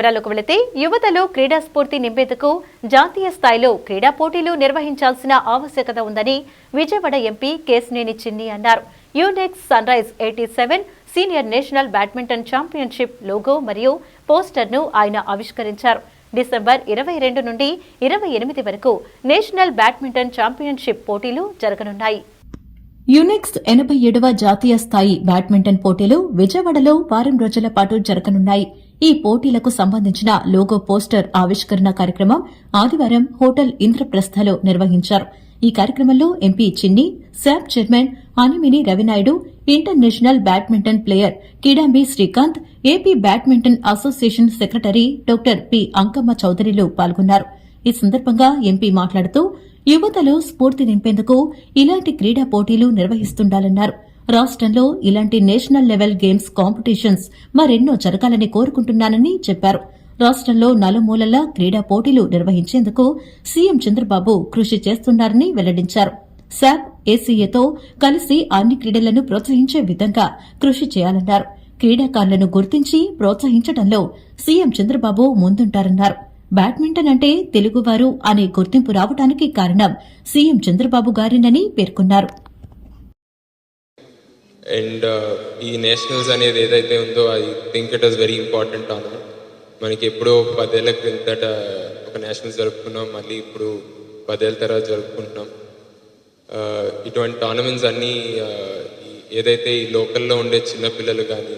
వివరాలకు వెళితే యువతలో క్రీడా స్ఫూర్తి నింపేందుకు జాతీయ స్థాయిలో క్రీడా పోటీలు నిర్వహించాల్సిన ఆవశ్యకత ఉందని విజయవాడ ఎంపీ కేసినేని చిన్ని అన్నారు. Yonex sunrise eighty seven senior national badminton championship logo మరియు పోస్టర్ను ఆయన ఆవిష్కరించారు. డిసెంబర్ ఇరవై రెండు నుండి ఇరవై ఎనిమిది వరకు నేషనల్ బ్యాడ్మింటన్ ఛాంపియన్షిప్ పోటీలు జరగనున్నాయి. యునెక్స్ ఎనభై ఏడవ జాతీయ స్థాయి బ్యాడ్మింటన్ పోటీలు విజయవాడలో వారం రోజుల పాటు జరగనున్నాయి. ఈ పోటీలకు సంబంధించిన లోగో పోస్టర్ ఆవిష్కరణ కార్యక్రమం ఆదివారం హోటల్ ఇంద్రప్రస్థలో నిర్వహించారు. ఈ కార్యక్రమంలో MP Chinni SAAP chairman Animini Ravi Naidu international badminton player Kidambi Srikanth AP badminton association secretary doctor P Ankamma చౌదరిలు పాల్గొన్నారు. ఈ సందర్భంగా ఎంపీ మాట్లాడుతూ యువతలో స్ఫూర్తి నింపేందుకు ఇలాంటి క్రీడా పోటీలు నిర్వహిస్తుండాలన్నారు. రాష్ట్రంలో ఇలాంటి నేషనల్ లెవెల్ గేమ్స్ కాంపిటీషన్స్ మరెన్నో జరగాలని కోరుకుంటున్నానని చెప్పారు. రాష్ట్రంలో నలుమూలలా క్రీడా పోటీలు నిర్వహించేందుకు సీఎం చంద్రబాబు కృషి చేస్తున్నారని వెల్లడించారు. శాప్ ఏసీఏతో కలిసి అన్ని క్రీడలను ప్రోత్సహించే విధంగా కృషి చేయాలన్నారు. క్రీడాకారులను గుర్తించి ప్రోత్సహించడంలో సీఎం చంద్రబాబు ముందుంటారన్నారు. బ్యాడ్మింటన్ అంటే తెలుగువారు అనే గుర్తింపు రావడానికి కారణం సీఎం చంద్రబాబు గారినని పేర్కొన్నారు. అండ్ uh, ఈ నేషనల్స్ అనేది ఏదైతే ఉందో I think it is very important tournament మనకి ఎప్పుడో పదేళ్ళ క్రిందట ఒక నేషనల్స్ జరుపుకున్నాం మళ్ళీ ఇప్పుడు పదేళ్ళ తర్వాత జరుపుకుంటున్నాం. Uh, ఇటువంటి టోర్నమెంట్స్ అన్నీ uh, ఏదైతే ఈ లోకల్లో ఉండే చిన్నపిల్లలు కానీ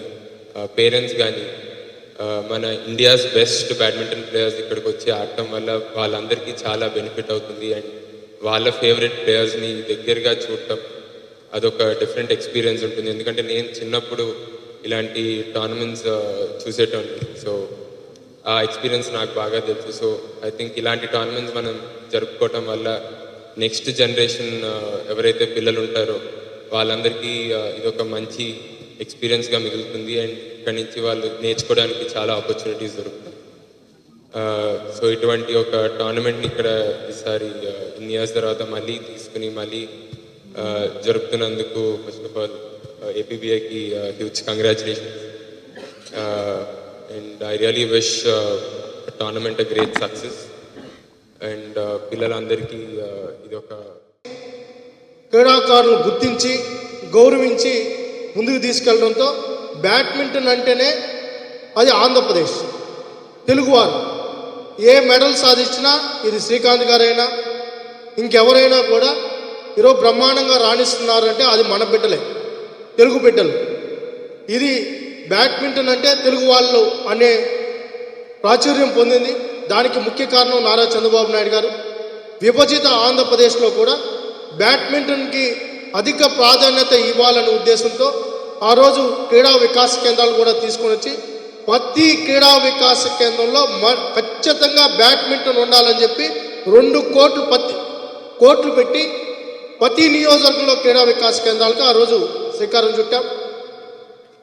పేరెంట్స్ కానీ మన ఇండియాస్ బెస్ట్ బ్యాడ్మింటన్ ప్లేయర్స్ ఇక్కడికి వచ్చి ఆడటం వల్ల వాళ్ళందరికీ చాలా బెనిఫిట్ అవుతుంది. అండ్ వాళ్ళ ఫేవరెట్ ప్లేయర్స్ని దగ్గరగా చూడటం అదొక డిఫరెంట్ ఎక్స్పీరియన్స్ ఉంటుంది. ఎందుకంటే నేను చిన్నప్పుడు ఇలాంటి టోర్నమెంట్స్ చూసేటోని సో ఆ ఎక్స్పీరియన్స్ నాకు బాగా తెలుసు. సో ఐ థింక్ ఇలాంటి టోర్నమెంట్స్ మనం జరుపుకోవటం వల్ల నెక్స్ట్ జనరేషన్ ఎవరైతే పిల్లలు ఉంటారో వాళ్ళందరికీ ఇదొక మంచి ఎక్స్పీరియన్స్గా మిగులుతుంది. అండ్ ఇక్కడి నుంచి వాళ్ళు నేర్చుకోవడానికి చాలా ఆపర్చునిటీస్ దొరుకుతాయి. సో ఇటువంటి ఒక టోర్నమెంట్ని ఇక్కడ ఈసారి uh, ఇన్ని ఇయర్స్ తర్వాత మళ్ళీ తీసుకుని మళ్ళీ జరుపుతున్నందుకు first of all ఏపీబీఐకి huge congratulations and I really wish tournament a great success and పిల్లలందరికీ ఇది ఒక క్రీడాకారులను గుర్తించి గౌరవించి ముందుకు తీసుకెళ్ళడంతో బ్యాడ్మింటన్ అంటేనే అది ఆంధ్రప్రదేశ్ తెలుగువారు. ఏ మెడల్ సాధించినా ఇది శ్రీకాంత్ గారైనా ఇంకెవరైనా కూడా ఈరోజు బ్రహ్మాండంగా రాణిస్తున్నారంటే అది మన బిడ్డలే తెలుగు బిడ్డలు. ఇది బ్యాడ్మింటన్ అంటే తెలుగు వాళ్ళు అనే ప్రాచుర్యం పొందింది. దానికి ముఖ్య కారణం నారా చంద్రబాబు నాయుడు గారు. విభజిత ఆంధ్రప్రదేశ్లో కూడా బ్యాడ్మింటన్కి అధిక ప్రాధాన్యత ఇవ్వాలనే ఉద్దేశంతో ఆ రోజు క్రీడా వికాస కేంద్రాలు కూడా తీసుకొని వచ్చి ప్రతి క్రీడా వికాస కేంద్రంలో మ- ఖచ్చితంగా బ్యాడ్మింటన్ ఉండాలని చెప్పి రెండు కోట్లు పత్తి కోట్లు పెట్టి ప్రతి నియోజకవర్గంలో క్రీడా వికాస కేంద్రాలకు ఆ రోజు శ్రీకారం చుట్టాం.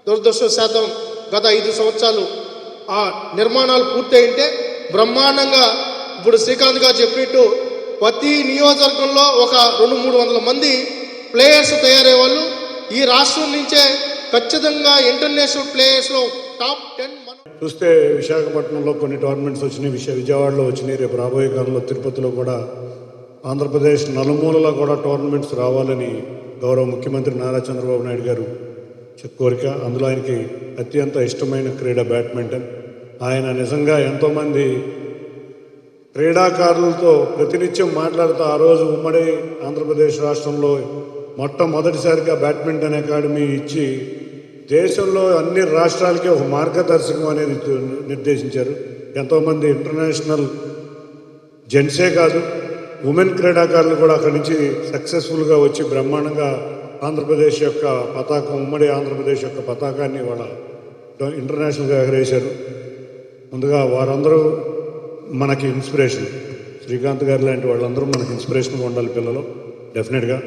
దురదృష్టశాతం గత ఐదు సంవత్సరాలు ఆ నిర్మాణాలు పూర్తయింటే బ్రహ్మాండంగా ఇప్పుడు శ్రీకాంత్ గారు చెప్పినట్టు ప్రతి నియోజకవర్గంలో ఒక రెండు మూడు వందల మంది ప్లేయర్స్ తయారయ్యే వాళ్ళు ఈ రాష్ట్రం నుంచే ఖచ్చితంగా ఇంటర్నేషనల్ ప్లేయర్స్లో టాప్ టెన్ చూస్తే విశాఖపట్నంలో కొన్ని టోర్నమెంట్స్ వచ్చినాయి. విశా విజయవాడలో వచ్చినాయి. రేపు రాబోయే కాలంలో తిరుపతిలో కూడా ఆంధ్రప్రదేశ్ నలుమూలలో కూడా టోర్నమెంట్స్ రావాలని గౌరవ ముఖ్యమంత్రి నారా చంద్రబాబు నాయుడు గారు కోరిక అందులో ఆయనకి అత్యంత ఇష్టమైన క్రీడ బ్యాడ్మింటన్. ఆయన నిజంగా ఎంతోమంది క్రీడాకారులతో ప్రతినిత్యం మాట్లాడుతూ ఆ రోజు ఉమ్మడి ఆంధ్రప్రదేశ్ రాష్ట్రంలో మొట్టమొదటిసారిగా బ్యాడ్మింటన్ అకాడమీ ఇచ్చి దేశంలో అన్ని రాష్ట్రాలకి ఒక మార్గదర్శకం అనేది నిర్దేశించారు. ఎంతోమంది ఇంటర్నేషనల్ జెంట్సే కాదు ఉమెన్ క్రీడాకారులు కూడా అక్కడి నుంచి సక్సెస్ఫుల్గా వచ్చి బ్రహ్మాండంగా ఆంధ్రప్రదేశ్ యొక్క పతాకం ఉమ్మడి ఆంధ్రప్రదేశ్ యొక్క పతాకాన్ని వాళ్ళ ఇంటర్నేషనల్గా ఎగరేశారు. ముందుగా వారందరూ మనకి ఇన్స్పిరేషన్. శ్రీకాంత్ గారు లాంటి వాళ్ళందరూ మనకి ఇన్స్పిరేషన్గా ఉండాలి పిల్లలు డెఫినెట్గా.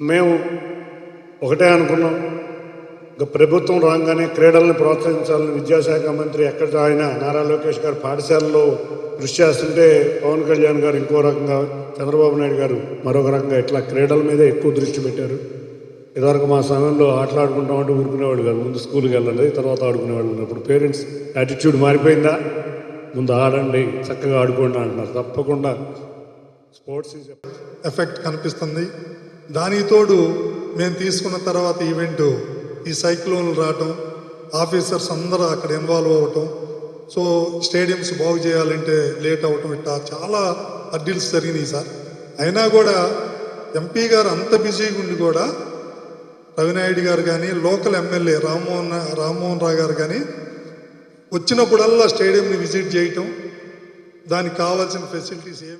మేము ఒకటే అనుకున్నాం ప్రభుత్వం రాగానే క్రీడలను ప్రోత్సహించాలని విద్యాశాఖ మంత్రి ఎక్కడ ఆయన నారా లోకేష్ గారు పాఠశాలలో కృషి చేస్తుంటే పవన్ కళ్యాణ్ గారు ఇంకో రకంగా చంద్రబాబు నాయుడు గారు మరొక రకంగా ఇట్లా క్రీడల మీదే ఎక్కువ దృష్టి పెట్టారు. ఇదివరకు మా సమయంలో ఆటలాడుకుంటామంటే ఊరుకునేవాళ్ళు కాదు. ముందు స్కూల్కి వెళ్ళండి తర్వాత ఆడుకునేవాళ్ళు ఇప్పుడు పేరెంట్స్ యాటిట్యూడ్ మారిపోయిందా? ముందు ఆడండి చక్కగా ఆడుకోండి అంటున్నారు. తప్పకుండా స్పోర్ట్స్ ఎఫెక్ట్ కనిపిస్తుంది. దానితోడు మేము తీసుకున్న తర్వాత ఈవెంట్ ఈ సైక్లోన్లు రావటం ఆఫీసర్స్ అందరూ అక్కడ ఇన్వాల్వ్ అవ్వటం సో స్టేడియంస్ బాగు చేయాలంటే లేట్ అవ్వటం ఇట్లా చాలా అడ్డీల్స్ జరిగినాయి సార్. అయినా కూడా ఎంపీ గారు అంత బిజీగా ఉండి కూడా రవినాయుడు గారు కానీ లోకల్ ఎమ్మెల్యే రామ్మోహన్ రామ్మోహన్ రావు గారు కానీ వచ్చినప్పుడల్లా స్టేడియంని విజిట్ చేయటం దానికి కావాల్సిన ఫెసిలిటీస్ ఏమి